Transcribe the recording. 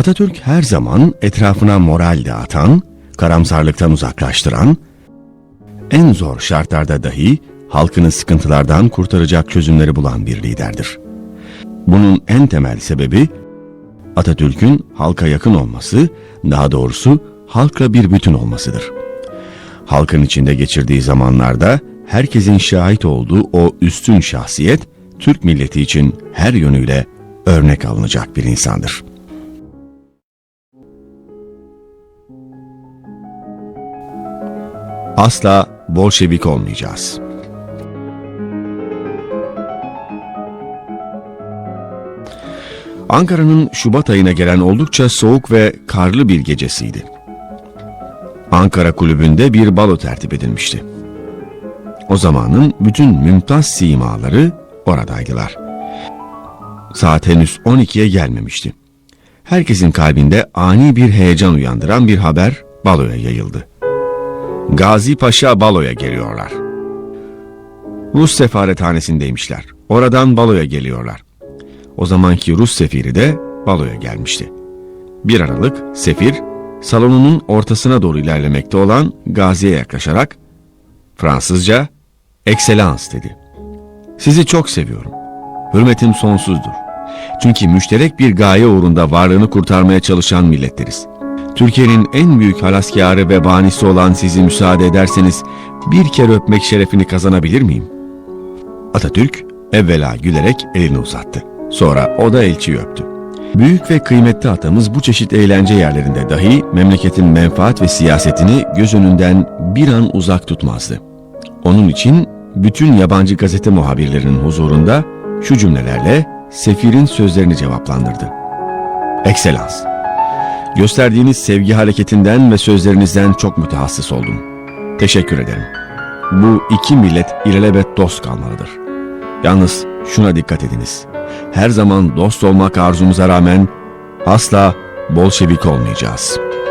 Atatürk her zaman etrafına moral dağıtan, karamsarlıktan uzaklaştıran, en zor şartlarda dahi halkını sıkıntılardan kurtaracak çözümleri bulan bir liderdir. Bunun en temel sebebi Atatürk'ün halka yakın olması, daha doğrusu halkla bir bütün olmasıdır. Halkın içinde geçirdiği zamanlarda herkesin şahit olduğu o üstün şahsiyet, Türk milleti için her yönüyle örnek alınacak bir insandır. Asla Bolşevik olmayacağız. Ankara'nın Şubat ayına gelen oldukça soğuk ve karlı bir gecesiydi. Ankara Kulübü'nde bir balo tertip edilmişti. O zamanın bütün mümtaz simaları oradaydılar. Saat henüz 12'ye gelmemişti. Herkesin kalbinde ani bir heyecan uyandıran bir haber baloya yayıldı. Gazi Paşa baloya geliyorlar. Rus sefarethanesindeymişler. Oradan baloya geliyorlar. O zamanki Rus sefiri de baloya gelmişti. Bir aralık sefir salonunun ortasına doğru ilerlemekte olan Gazi'ye yaklaşarak Fransızca "Excellence" dedi. Sizi çok seviyorum. Hürmetim sonsuzdur. Çünkü müşterek bir gaye uğrunda varlığını kurtarmaya çalışan milletleriz. Türkiye'nin en büyük halaskarı ve banisi olan sizi müsaade ederseniz bir kere öpmek şerefini kazanabilir miyim? Atatürk evvela gülerek elini uzattı. Sonra o da elçiyi öptü. Büyük ve kıymetli atamız bu çeşit eğlence yerlerinde dahi memleketin menfaat ve siyasetini göz önünden bir an uzak tutmazdı. Onun için bütün yabancı gazete muhabirlerinin huzurunda şu cümlelerle sefirin sözlerini cevaplandırdı. Ekselans, gösterdiğiniz sevgi hareketinden ve sözlerinizden çok mütehassıs oldum. Teşekkür ederim. Bu iki millet ilelebet dost kalmalıdır. Yalnız şuna dikkat ediniz. Her zaman dost olmak arzumuza rağmen asla Bolşevik olmayacağız.''